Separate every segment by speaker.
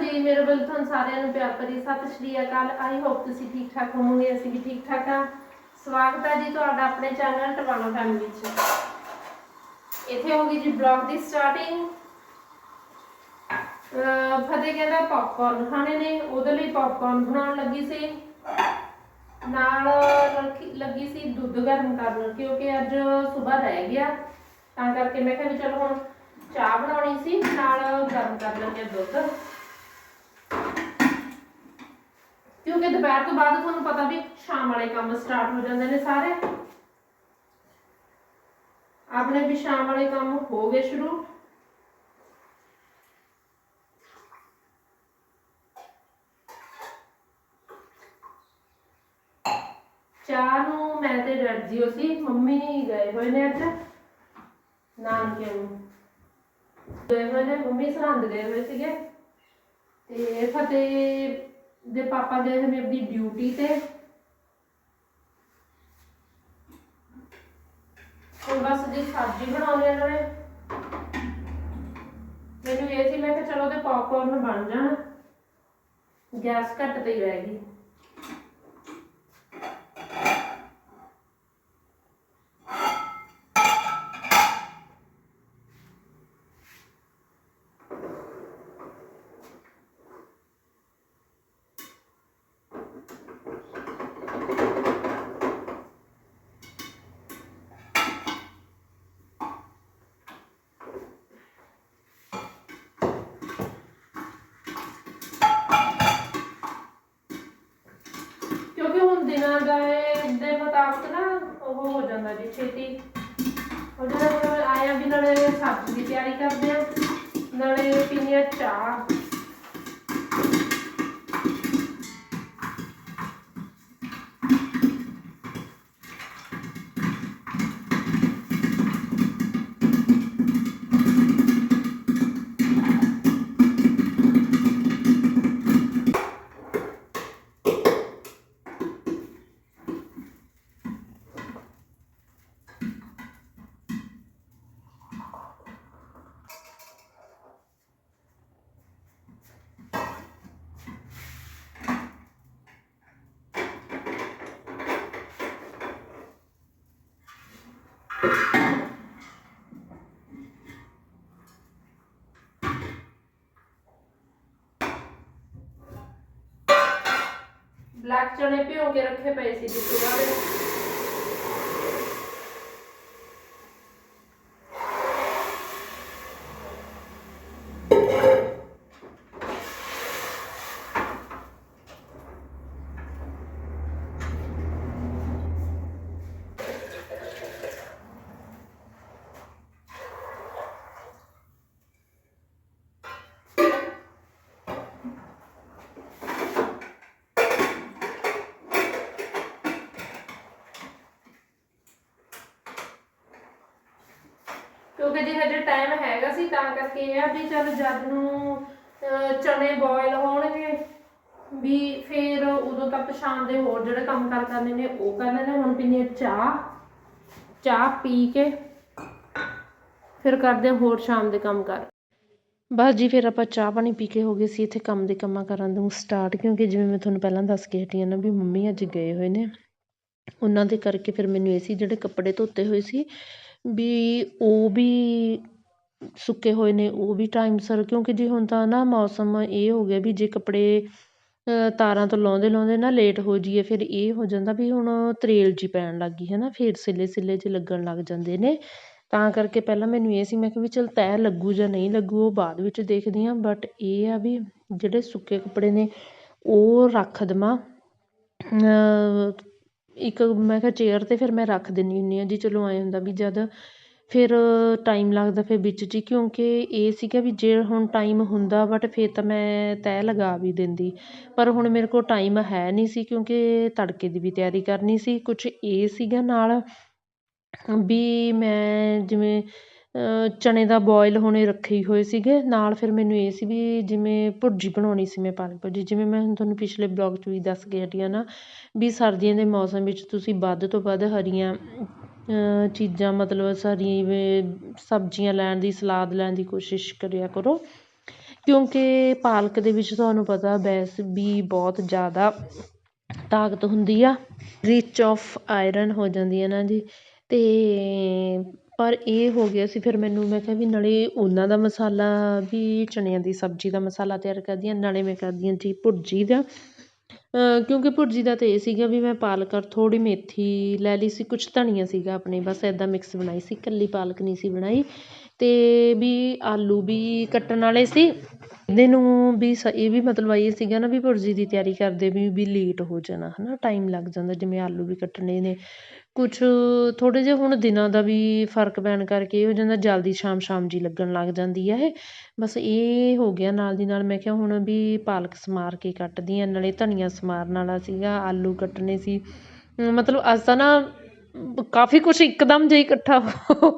Speaker 1: ਜੀ ਮੇਰੇ ਵੱਲ ਤੁਹਾਨੂੰ ਸਾਰਿਆਂ ਨੂੰ ਪਿਆਰ ਭਰੀ ਸਤਿ ਸ਼੍ਰੀ ਅਕਾਲ। ਆਈ ਹੋਪ ਤੁਸੀਂ ਠੀਕ ਠਾਕ ਹੋਵੋਗੇ, ਅਸੀਂ ਵੀ ਠੀਕ ਠਾਕ ਹਾਂ। ਸਵਾਗਤ ਹੈ ਜੀ ਤੁਹਾਡਾ ਆਪਣੇ ਚੈਨਲ ਟਵਾਣਾ ਫੈਮਿਲੀ 'ਚ ਇੱਥੇ ਹੋ ਗਈ ਜੀ ਬਲੌਗ ਦੀ ਸਟਾਰਟਿੰਗ ਫਤਿਹ ਕਹਿੰਦਾ ਪੌਪਕਾਰਨ ਖਾਣੇ ਨੇ, ਉਹਦੇ ਲਈ ਪੌਪਕਾਰਨ ਬਣਾਉਣ ਲੱਗੀ ਸੀ। ਨਾਲ ਲੱਗੀ ਸੀ ਦੁੱਧ ਗਰਮ ਕਰਨ, ਕਿਉਂਕਿ ਅੱਜ ਸਵੇਰ ਰਹਿ ਗਿਆ। ਤਾਂ ਕਰਕੇ ਮੈਂ ਕਿਹਾ ਵੀ ਚਲੋ ਹੁਣ ਚਾਹ ਬਣਾਉਣੀ ਸੀ, ਨਾਲ ਗਰਮ ਕਰ ਲੈਂਦੇ ਦੁੱਧ। ਕਿਉਂਕਿ ਦੁਪਹਿਰ ਤੋਂ ਬਾਅਦ ਤੁਹਾਨੂੰ ਪਤਾ ਵੀ ਸ਼ਾਮ ਵਾਲੇ ਕੰਮ ਸਟਾਰਟ ਹੋ ਜਾਂਦੇ ਨੇ ਸਾਰੇ। ਆਪਣੇ ਵੀ ਸ਼ਾਮ ਵਾਲੇ ਕੰਮ ਹੋ ਗਏ ਸ਼ੁਰੂ। ਚਾਹ ਨੂੰ ਮੈਂ ਤੇ ਡੈਡ ਜੀ ਸੀ, ਮੰਮੀ ਗਏ ਹੋਏ ਨੇ ਅੱਜ। ਨਾਨਕੇ ਨੂੰ। ਗਏ ਹੋਏ ਨੇ, ਮੰਮੀ ਸਰਹੰਦ ਗਏ ਹੋਏ ਸੀਗੇ। ਤੇ ਫਤਿਹ ਦੇ ਪਾਪਾ ਗਏ ਹੋਏ ਨੇ ਆਪਣੀ ਡਿਊਟੀ ਤੇ ਹੁਣ ਬਸ ਜੀ ਸਬਜ਼ੀ ਬਣਾਉਣੀ ਹੈ ਇਹਨਾਂ ਨੇ ਮੈਨੂੰ ਇਹ ਸੀ, ਮੈਂ ਕਿਹਾ ਚਲੋ ਤੇ ਪੌਪਕਾਰਨ ਬਣ ਜਾਣ। ਗੈਸ ਘੱਟ ਤੇ ਹੀ ਰਹਿ ਗਈ ਕਿਉਂਕਿ ਹੁਣ ਦਿਨਾਂ ਦਾ ਇਹ- ਦੇ ਮੁਤਾਬਕ ਨਾ ਉਹ ਹੋ ਜੀ ਛੇਤੀ। ਹੋ ਜਾਂਦਾ ਹੁਣ ਆਇਆ ਵੀ ਨਾਲੇ ਸਬਜ਼ੀ ਦੀ ਤਿਆਰੀ ਕਰਦੇ ਆ। ਨਾਲੇ ਪੀਣੀ ਆ ਚਾਹ। ਬਲੈਕ ਚਨੇ ਭਿਓ ਕੇ ਰੱਖੇ ਪਏ ਸੀ ਜੀ ਕਿਉਂਕਿ ਜੇ ਹਜੇ ਟਾਈਮ ਹੈਗਾ ਸੀ ਤਾਂ ਕਰਕੇ ਇਹ ਆ ਵੀ ਚੱਲ ਜਦ ਨੂੰ ਅਹ, ਚਨੇ ਬੋਇਲ ਹੋਣਗੇ ਵੀ ਫਿਰ ਉਦੋਂ ਤੱਕ ਸ਼ਾਮ ਦੇ ਹੋਰ ਜਿਹੜੇ ਕੰਮ ਕਾਰ ਕਰਨੇ ਨੇ ਉਹ ਕਰ ਲੈਣੇ। ਹੁਣ ਪੀਣੀ ਚਾਹ ਚਾਹ ਪੀ ਕੇ ਫਿਰ ਕਰਦੇ ਆ ਹੋਰ ਸ਼ਾਮ ਦੇ ਕੰਮ ਕਰ। ਬਸ ਜੀ ਫਿਰ ਆਪਾਂ ਚਾਹ ਪਾਣੀ ਪੀ ਕੇ ਹੋ ਗਏ ਸੀ ਇੱਥੇ ਕੰਮ ਦੇ ਕੰਮਾਂ ਕਰਨ ਨੂੰ ਸਟਾਰਟ ਕਿਉਂਕਿ ਜਿਵੇਂ ਮੈਂ ਤੁਹਾਨੂੰ ਪਹਿਲਾਂ ਦੱਸ ਕੇ ਹਟੀ ਹਾਂ ਨਾ ਵੀ ਮੰਮੀ ਅੱਜ ਗਏ ਹੋਏ ਨੇ। ਉਹਨਾਂ ਦੇ ਕਰਕੇ ਫਿਰ ਮੈਨੂੰ ਇਹ ਸੀ ਜਿਹੜੇ ਕੱਪੜੇ ਧੋਤੇ ਹੋਏ ਸੀ ਵੀ ਉਹ ਵੀ ਸੁੱਕੇ ਹੋਏ ਨੇ, ਉਹ ਵੀ ਟਾਈਮ ਸਿਰ, ਕਿਉਂਕਿ ਜੀ ਹੁਣ ਤਾਂ ਨਾ ਮੌਸਮ ਇਹ ਹੋ ਗਿਆ ਵੀ ਜੇ ਕੱਪੜੇ ਤਾਰਾਂ ਤੋਂ ਲਾਉਂਦੇ ਲਾਉਂਦੇ ਨਾ ਲੇਟ ਹੋ ਜਾਈਏ, ਫਿਰ ਇਹ ਹੋ ਜਾਂਦਾ ਵੀ ਹੁਣ ਤਰੇਲ ਜੀ ਪੈਣ ਲੱਗ ਗਈ ਹੈ ਨਾ ਫਿਰ ਸਿੱਲੇ ਸਿੱਲੇ ਜਿਹੇ ਲੱਗਣ ਲੱਗ ਜਾਂਦੇ ਨੇ। ਤਾਂ ਕਰਕੇ ਪਹਿਲਾਂ ਮੈਨੂੰ ਇਹ ਸੀ, ਮੈਂ ਕਿਹਾ ਵੀ ਚੱਲ ਤੈਅ ਲੱਗੂ ਜਾਂ ਨਹੀਂ ਲੱਗੂ, ਉਹ ਬਾਅਦ ਵਿੱਚ ਦੇਖਦੀ ਹਾਂ ਬਟ ਇਹ ਆ ਵੀ ਜਿਹੜੇ ਸੁੱਕੇ ਕੱਪੜੇ ਨੇ, ਉਹ ਰੱਖ ਦੇਵਾਂ। ਇੱਕ ਮੈਂ ਕਿਹਾ ਚੇਅਰ 'ਤੇ ਫਿਰ ਮੈਂ ਰੱਖ ਦਿੰਦੀ ਹੁੰਦੀ ਹਾਂ ਜੀ, ਚਲੋ ਐਂ ਹੁੰਦਾ ਵੀ ਜਦ ਫਿਰ ਟਾਈਮ ਲੱਗਦਾ ਫਿਰ ਵਿੱਚ 'ਚ ਹੀ ਕਿਉਂਕਿ ਇਹ ਸੀਗਾ ਵੀ ਜੇ ਹੁਣ ਟਾਈਮ ਹੁੰਦਾ ਬਟ ਫਿਰ ਤਾਂ ਮੈਂ ਤੈਅ ਲਗਾ ਵੀ ਦਿੰਦੀ। ਪਰ ਹੁਣ ਮੇਰੇ ਕੋਲ ਟਾਈਮ ਹੈ ਨਹੀਂ ਸੀ ਕਿਉਂਕਿ ਤੜਕੇ ਦੀ ਵੀ ਤਿਆਰੀ ਕਰਨੀ ਸੀ। ਕੁਛ ਇਹ ਸੀਗਾ ਨਾਲ ਵੀ ਮੈਂ ਜਿਵੇਂ ਚਣੇ ਦਾ ਬੋਇਲ ਹੋਣੇ ਰੱਖੇ ਹੋਏ ਸੀਗੇ। ਨਾਲ ਫਿਰ ਮੈਨੂੰ ਇਹ ਸੀ ਵੀ ਜਿਵੇਂ ਭੁਰਜੀ ਬਣਾਉਣੀ ਸੀ ਮੈਂ ਪਾਲਕ ਭੁਰਜੀ, ਜਿਵੇਂ ਮੈਂ ਹੁਣ ਤੁਹਾਨੂੰ ਪਿਛਲੇ ਬਲੌਗ 'ਚ ਵੀ ਦੱਸ ਕੇ ਹਟੀ ਹਾਂ ਨਾ ਵੀ ਸਰਦੀਆਂ ਦੇ ਮੌਸਮ ਵਿੱਚ ਤੁਸੀਂ ਵੱਧ ਤੋਂ ਵੱਧ ਹਰੀਆਂ ਚੀਜ਼ਾਂ ਮਤਲਬ ਸਾਰੀਆਂ ਜਿਵੇਂ ਸਬਜ਼ੀਆਂ ਲੈਣ ਦੀ, ਸਲਾਦ ਲੈਣ ਦੀ ਕੋਸ਼ਿਸ਼ ਕਰਿਆ ਕਰੋ।
Speaker 2: ਕਿਉਂਕਿ ਪਾਲਕ ਦੇ ਵਿੱਚ ਤੁਹਾਨੂੰ ਪਤਾ ਬੈਸ ਵੀ ਬਹੁਤ ਜ਼ਿਆਦਾ ਤਾਕਤ ਹੁੰਦੀ ਆ। ਰਿਚ ਆਫ ਆਇਰਨ ਹੋ ਜਾਂਦੀ ਹੈ ਨਾ ਜੀ। ਅਤੇ ਪਰ ਇਹ ਹੋ ਗਿਆ ਸੀ, ਫਿਰ ਮੈਨੂੰ ਮੈਂ ਕਿਹਾ ਵੀ ਨਾਲੇ ਉਹਨਾਂ ਦਾ ਮਸਾਲਾ ਵੀ ਚਨਿਆਂ ਦੀ ਸਬਜ਼ੀ ਦਾ ਮਸਾਲਾ ਤਿਆਰ ਕਰਦੀ ਹਾਂ, ਨਾਲੇ ਮੈਂ ਕਰਦੀ ਹਾਂ ਜੀ ਭੁਰਜੀ ਦਾ। ਕਿਉਂਕਿ ਭੁਰਜੀ ਦਾ ਤਾਂ ਇਹ ਸੀਗਾ ਵੀ ਮੈਂ ਪਾਲਕ ਔਰ ਥੋੜ੍ਹੀ ਮੇਥੀ ਲੈ ਲਈ ਸੀ, ਕੁਛ ਧਨੀਆ ਸੀਗਾ ਆਪਣੇ, ਬਸ ਇੱਦਾਂ ਮਿਕਸ ਬਣਾਈ ਸੀ ਇਕੱਲੀ ਪਾਲਕ ਨਹੀਂ ਸੀ ਬਣਾਈ। ਅਤੇ ਵੀ ਆਲੂ ਵੀ ਕੱਟਣ ਵਾਲੇ ਸੀ ਇਹਦੇ ਨੂੰ ਵੀ ਸ, ਇਹ ਵੀ ਮਤਲਬ ਇਹ ਸੀਗਾ ਨਾ ਵੀ ਭੁਰਜੀ ਦੀ ਤਿਆਰੀ ਕਰਦੇ ਵੀ ਵੀ ਲੇਟ ਹੋ ਜਾਣਾ ਹੈ ਨਾ ਟਾਈਮ ਲੱਗ ਜਾਂਦਾ, ਜਿਵੇਂ ਆਲੂ ਵੀ ਕੱਟਣੇ ਨੇ। ਕੁਛ ਥੋੜ੍ਹੇ ਜਿਹੇ ਹੁਣ ਦਿਨਾਂ ਦਾ ਵੀ ਫ਼ਰਕ ਪੈਣ ਕਰਕੇ ਇਹ ਹੋ ਜਾਂਦਾ ਜਲਦੀ ਸ਼ਾਮ ਸ਼ਾਮ ਜੀ ਲੱਗਣ ਲੱਗ ਜਾਂਦੀ ਹੈ ਇਹ। ਬਸ ਇਹ ਹੋ ਗਿਆ ਨਾਲ ਦੀ ਨਾਲ ਮੈਂ ਕਿਹਾ ਹੁਣ ਵੀ ਪਾਲਕ ਸਮਾਰ ਕੇ ਕੱਟਦੀ ਹਾਂ ਨਾਲੇ ਧਨੀਆ ਸਮਾਰਨ ਵਾਲਾ ਸੀਗਾ, ਆਲੂ ਕੱਟਣੇ ਸੀ। ਮਤਲਬ ਅੱਜ ਤਾਂ ਨਾ ਕਾਫੀ ਕੁਛ ਇੱਕਦਮ ਜਿਹਾ ਇਕੱਠਾ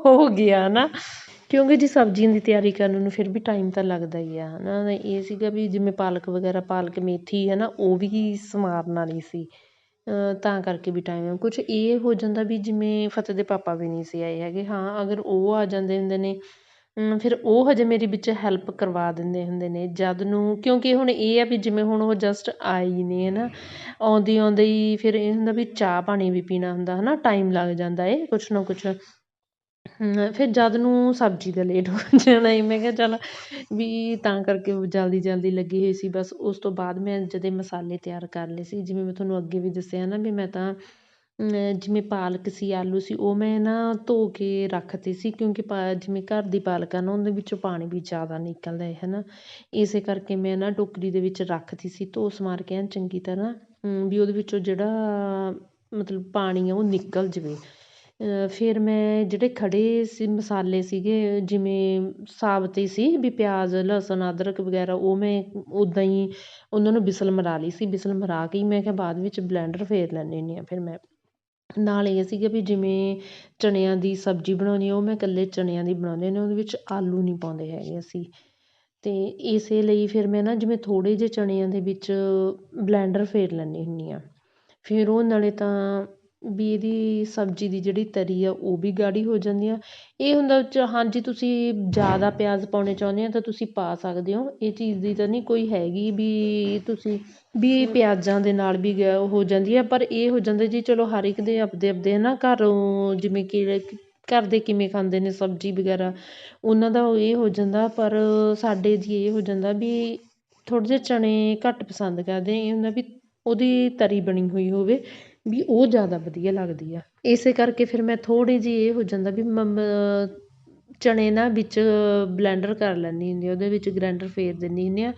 Speaker 2: ਹੋ ਗਿਆ ਹੈ ਨਾ। ਕਿਉਂਕਿ ਜੀ ਸਬਜ਼ੀਆਂ ਦੀ ਤਿਆਰੀ ਕਰਨ ਨੂੰ ਫਿਰ ਵੀ ਟਾਈਮ ਤਾਂ ਲੱਗਦਾ ਹੀ ਆ ਹੈ ਨਾ ਇਹ ਸੀਗਾ ਵੀ ਜਿਵੇਂ ਪਾਲਕ ਵਗੈਰਾ, ਪਾਲਕ ਮੇਥੀ ਹੈ ਨਾ, ਉਹ ਵੀ ਸਮਾਰਨ ਵਾਲੀ ਸੀ। ਤਾਂ ਕਰਕੇ ਵੀ ਟਾਈਮ ਕੁਛ ਇਹ ਹੋ ਜਾਂਦਾ ਵੀ ਜਿਵੇਂ ਫਤਿਹ ਦੇ ਪਾਪਾ ਵੀ ਨਹੀਂ ਸੀ ਆਏ ਹੈਗੇ। ਹਾਂ, ਅਗਰ ਉਹ ਆ ਜਾਂਦੇ ਹੁੰਦੇ ਨੇ ਫਿਰ ਉਹ ਹਜੇ ਮੇਰੀ ਵਿੱਚ ਹੈਲਪ ਕਰਵਾ ਦਿੰਦੇ ਹੁੰਦੇ ਨੇ, ਜਦ ਨੂੰ ਕਿਉਂਕਿ ਹੁਣ ਇਹ ਆ ਵੀ ਜਿਵੇਂ ਹੁਣ ਉਹ ਜਸਟ ਆਈ ਨੇ ਹੈ ਨਾ ਆਉਂਦੀ ਆਉਂਦੇ ਹੀ ਫਿਰ ਇਹ ਹੁੰਦਾ ਵੀ ਚਾਹ ਪਾਣੀ ਵੀ ਪੀਣਾ ਹੁੰਦਾ ਹੈ ਨਾ ਟਾਈਮ ਲੱਗ ਜਾਂਦਾ ਏ, ਕੁਛ ਨਾ ਕੁਛ। ਫਿਰ ਜਦ ਨੂੰ ਸਬਜ਼ੀ ਦਾ ਲੇਟ ਹੋ ਜਾਣਾ ਸੀ, ਮੈਂ ਕਿਹਾ ਚੱਲ ਵੀ ਤਾਂ ਕਰਕੇ ਜਲਦੀ ਜਲਦੀ ਲੱਗੀ ਹੋਈ ਸੀ, ਬਸ ਉਸ ਤੋਂ ਬਾਅਦ ਮੈਂ ਜਦੇ ਮਸਾਲੇ ਤਿਆਰ ਕਰ ਲਏ ਸੀ, ਜਿਵੇਂ ਮੈਂ ਤੁਹਾਨੂੰ ਅੱਗੇ ਵੀ ਦੱਸਿਆ ਨਾ ਵੀ ਮੈਂ ਤਾਂ ਜਿਵੇਂ ਪਾਲਕ ਸੀ, ਆਲੂ ਸੀ, ਉਹ ਮੈਂ ਨਾ ਧੋ ਕੇ ਰੱਖਤੇ ਸੀ, ਕਿਉਂਕਿ ਪਾ, ਜਿਵੇਂ ਘਰ ਦੀ ਪਾਲਕ ਆ ਨਾ, ਉਹਦੇ ਵਿੱਚੋਂ ਪਾਣੀ ਵੀ ਜ਼ਿਆਦਾ ਨਿਕਲਦਾ ਹੈ ਨਾ ਇਸੇ ਕਰਕੇ ਮੈਂ ਨਾ ਟੋਕਰੀ ਦੇ ਵਿੱਚ ਰੱਖਤੀ ਸੀ, ਧੋ ਸਮਾਰ ਕੇ ਐਨ ਚੰਗੀ ਤਰ੍ਹਾਂ ਵੀ ਉਹਦੇ ਵਿੱਚੋਂ ਜਿਹੜਾ ਮਤਲਬ ਪਾਣੀ ਆ, ਉਹ ਨਿਕਲ ਜਾਵੇ। ਫਿਰ ਮੈਂ ਜਿਹੜੇ ਖੜ੍ਹੇ ਸੀ ਮਸਾਲੇ ਸੀਗੇ, ਜਿਵੇਂ ਸਾਬਤ ਹੀ ਸੀ ਵੀ ਪਿਆਜ਼, ਲਸਣ, ਅਦਰਕ ਵਗੈਰਾ, ਉਹ ਮੈਂ ਉੱਦਾਂ ਹੀ ਉਹਨਾਂ ਨੂੰ ਬਿਸਲ ਮਰਾ ਲਈ ਸੀ। ਬਿਸਲ ਮਰਾ ਕੇ ਹੀ ਮੈਂ ਕਿਹਾ ਬਾਅਦ ਵਿੱਚ ਬਲੈਂਡਰ ਫੇਰ ਲੈਂਦੀ ਹੁੰਦੀ ਹਾਂ। ਫਿਰ ਮੈਂ ਨਾਲ ਇਹ ਸੀਗਾ ਵੀ ਜਿਵੇਂ ਚਣਿਆਂ ਦੀ ਸਬਜ਼ੀ ਬਣਾਉਣੀ ਉਹ ਮੈਂ ਇਕੱਲੇ ਚਣਿਆਂ ਦੀ ਬਣਾਉਂਦੀ ਹੁੰਦੀ ਉਹਦੇ ਵਿੱਚ ਆਲੂ ਨਹੀਂ ਪਾਉਂਦੇ ਹੈਗੇ ਅਸੀਂ। ਅਤੇ ਇਸੇ ਲਈ ਫਿਰ ਮੈਂ ਨਾ ਜਿਵੇਂ ਥੋੜ੍ਹੇ ਜਿਹੇ ਚਣਿਆਂ ਦੇ ਵਿੱਚ ਬਲੈਂਡਰ ਫੇਰ ਲੈਂਦੀ ਹੁੰਦੀ ਹਾਂ। ਫਿਰ ਉਹ ਨਾਲੇ ਤਾਂ ਵੀ ਇਹਦੀ ਸਬਜ਼ੀ ਦੀ ਜਿਹੜੀ ਤਰੀ ਆ, ਉਹ ਵੀ ਗਾੜੀ ਹੋ ਜਾਂਦੀ ਆ। ਇਹ ਹੁੰਦਾ ਚ ਹਾਂਜੀ, ਤੁਸੀਂ ਜ਼ਿਆਦਾ ਪਿਆਜ਼ ਪਾਉਣੇ ਚਾਹੁੰਦੇ ਹੋ ਤਾਂ ਤੁਸੀਂ ਪਾ ਸਕਦੇ ਹੋ। ਇਹ ਚੀਜ਼ ਦੀ ਤਾਂ ਨਹੀਂ ਕੋਈ ਹੈਗੀ ਵੀ ਤੁਸੀਂ, ਵੀ ਪਿਆਜ਼ਾਂ ਦੇ ਨਾਲ ਵੀ ਹੋ ਜਾਂਦੀ ਆ। ਪਰ ਇਹ ਹੋ ਜਾਂਦਾ ਜੀ, ਚਲੋ, ਹਰ ਇੱਕ ਦੇ ਆਪਦੇ ਆਪਦੇ ਹੈ ਨਾ ਘਰੋਂ ਜਿਵੇਂ ਕਿ ਘਰ ਦੇ ਕਿਵੇਂ ਖਾਂਦੇ ਨੇ ਸਬਜ਼ੀ ਵਗੈਰਾ, ਉਹਨਾਂ ਦਾ ਇਹ ਹੋ ਜਾਂਦਾ। ਪਰ ਸਾਡੇ ਜੀ ਇਹ ਹੋ ਜਾਂਦਾ ਵੀ ਥੋੜ੍ਹੇ ਜਿਹੇ ਚਣੇ ਘੱਟ ਪਸੰਦ ਕਰਦੇ ਇਹ ਹੁੰਦਾ ਵੀ ਉਹਦੀ ਤਰੀ ਬਣੀ ਹੋਈ ਹੋਵੇ। ਵੀ ਉਹ ਜ਼ਿਆਦਾ ਵਧੀਆ ਲੱਗਦੀ ਆ। ਇਸੇ ਕਰਕੇ ਫਿਰ ਮੈਂ ਥੋੜ੍ਹੀ ਜਿਹੀ ਇਹ ਹੋ ਜਾਂਦਾ ਵੀ ਚਣੇ ਨਾ ਵਿੱਚ ਬਲੈਂਡਰ ਕਰ ਲੈਂਦੀ ਹੁੰਦੀ ਉਹਦੇ ਵਿੱਚ ਗਰੈਂਡਰ ਫੇਰ ਦਿੰਦੀ ਹੁੰਦੀ ਹਾਂ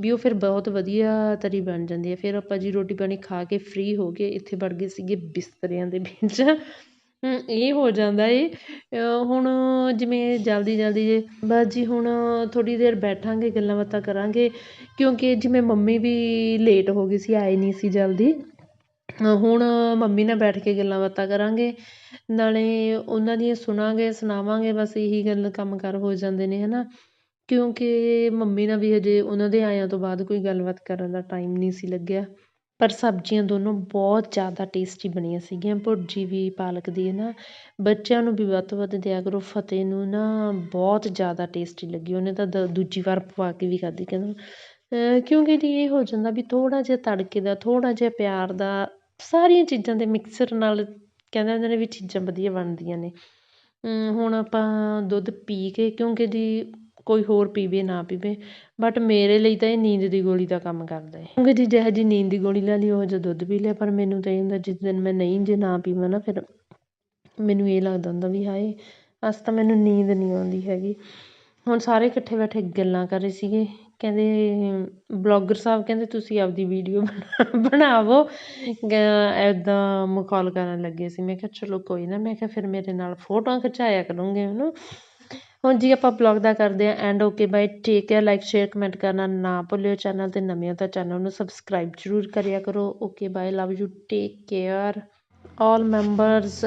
Speaker 2: ਵੀ ਉਹ ਫਿਰ ਬਹੁਤ ਵਧੀਆ ਤਰੀ ਬਣ ਜਾਂਦੀ ਹੈ ਫਿਰ ਆਪਾਂ ਜੀ ਰੋਟੀ ਪਾਣੀ ਖਾ ਕੇ ਫ੍ਰੀ ਹੋ ਕੇ ਇੱਥੇ ਵੜ ਗਏ ਸੀਗੇ ਬਿਸਤਰਿਆਂ ਦੇ ਵਿੱਚ। ਇਹ ਹੋ ਜਾਂਦਾ ਏ। ਹੁਣ ਜਿਵੇਂ ਜਲਦੀ ਜਲਦੀ ਜੇ ਬਸ ਜੀ ਹੁਣ ਥੋੜ੍ਹੀ ਦੇਰ ਬੈਠਾਂਗੇ, ਗੱਲਾਂ ਬਾਤਾਂ ਕਰਾਂਗੇ, ਕਿਉਂਕਿ ਜਿਵੇਂ ਮੰਮੀ ਵੀ ਲੇਟ ਹੋ ਗਈ ਸੀ, ਆਏ ਨਹੀਂ ਸੀ ਜਲਦੀ। ਹੁਣ ਮੰਮੀ ਨਾਲ ਬੈਠ ਕੇ ਗੱਲਾਂ ਬਾਤਾਂ ਕਰਾਂਗੇ, ਨਾਲੇ ਉਹਨਾਂ ਦੀਆਂ ਸੁਣਾਂਗੇ, ਸੁਣਾਵਾਂਗੇ, ਬਸ ਇਹੀ ਗੱਲ ਕੰਮ ਕਾਰ ਹੋ ਜਾਂਦੇ ਨੇ ਹੈ ਨਾ ਕਿਉਂਕਿ ਮੰਮੀ ਨਾਲ ਵੀ ਹਜੇ ਉਹਨਾਂ ਦੇ ਆਇਆਂ ਤੋਂ ਬਾਅਦ ਕੋਈ ਗੱਲਬਾਤ ਕਰਨ ਦਾ ਟਾਈਮ ਨਹੀਂ ਸੀ ਲੱਗਿਆ। ਪਰ ਸਬਜ਼ੀਆਂ ਦੋਨੋਂ ਬਹੁਤ ਜ਼ਿਆਦਾ ਟੇਸਟੀ ਬਣੀਆਂ ਸੀਗੀਆਂ, ਭੁਰਜੀ ਵੀ ਪਾਲਕ ਦੀ ਹੈ ਨਾ ਬੱਚਿਆਂ ਨੂੰ ਵੀ ਵੱਧ ਤੋਂ ਵੱਧ ਦਿਆ ਕਰੋ, ਫਤਿਹ ਨੂੰ ਨਾ ਬਹੁਤ ਜ਼ਿਆਦਾ ਟੇਸਟੀ ਲੱਗੀ। ਉਹਨੇ ਤਾਂ ਦ, ਦੂਜੀ ਵਾਰ ਪਵਾ ਕੇ ਵੀ ਖਾਧੀ, ਕਹਿੰਦਾ ਕਿਉਂਕਿ ਜੀ ਇਹ ਹੋ ਜਾਂਦਾ ਵੀ ਥੋੜ੍ਹਾ ਜਿਹਾ ਤੜਕੇ ਦਾ, ਥੋੜ੍ਹਾ ਜਿਹਾ ਪਿਆਰ ਦਾ ਸਾਰੀਆਂ ਚੀਜ਼ਾਂ ਦੇ ਮਿਕਸਰ ਨਾਲ ਕਹਿੰਦੇ ਹੁੰਦੇ ਨੇ ਵੀ ਚੀਜ਼ਾਂ ਵਧੀਆ ਬਣਦੀਆਂ ਨੇ। ਹੁਣ ਆਪਾਂ ਦੁੱਧ ਪੀ ਕੇ, ਕਿਉਂਕਿ ਜੀ ਕੋਈ ਹੋਰ ਪੀਵੇ, ਨਾ ਪੀਵੇ ਬਟ ਮੇਰੇ ਲਈ ਤਾਂ ਇਹ ਨੀਂਦ ਦੀ ਗੋਲੀ ਦਾ ਕੰਮ ਕਰਦਾ ਹੈ। ਕਿਉਂਕਿ ਜੀ ਜਿਹੋ ਜਿਹੀ ਨੀਂਦ ਦੀ ਗੋਲੀ ਲੈ ਲਈ, ਉਹੋ ਜਿਹਾ ਦੁੱਧ ਪੀ ਲਿਆ, ਪਰ ਮੈਨੂੰ ਤਾਂ ਇਹ ਹੁੰਦਾ ਜਿਸ ਦਿਨ ਮੈਂ ਨਹੀਂ, ਜੇ ਨਾ ਪੀਵਾਂ ਨਾ, ਫਿਰ ਮੈਨੂੰ ਇਹ ਲੱਗਦਾ ਹੁੰਦਾ ਵੀ ਹਾਏ, ਅੱਜ ਤਾਂ ਮੈਨੂੰ ਨੀਂਦ ਨਹੀਂ ਆਉਂਦੀ ਹੈਗੀ। ਹੁਣ ਸਾਰੇ ਇਕੱਠੇ ਬੈਠੇ ਗੱਲਾਂ ਕਰ ਰਹੇ ਸੀਗੇ ਕਹਿੰਦੇ, ਬਲੋਗਰ ਸਾਹਿਬ ਕਹਿੰਦੇ, ਤੁਸੀਂ ਆਪਦੀ ਵੀਡੀਓ ਬਣਾਵੋ। ਇੱਦਾਂ ਮਖੌਲ ਕਰਨ ਲੱਗੇ ਸੀ। ਮੈਂ ਕਿਹਾ, ਚਲੋ ਕੋਈ ਨਾ। ਮੈਂ ਕਿਹਾ, ਫਿਰ ਮੇਰੇ ਨਾਲ ਫੋਟੋਆਂ ਖਿਚਾਇਆ ਕਰੂੰਗੇ ਉਹਨੂੰ। ਹੁਣ ਜੀ ਆਪਾਂ ਬਲੌਗ ਦਾ ਕਰਦੇ ਹਾਂ end. Okay, bye. Take care like share comment ਕਰਨਾ ਨਾ ਭੁੱਲਿਓ ਚੈਨਲ 'ਤੇ। ਨਵੇਂ ਹੋ ਤਾਂ ਚੈਨਲ ਨੂੰ ਸਬਸਕ੍ਰਾਈਬ ਜ਼ਰੂਰ ਕਰਿਆ ਕਰੋ। Okay, bye. Love you take care all members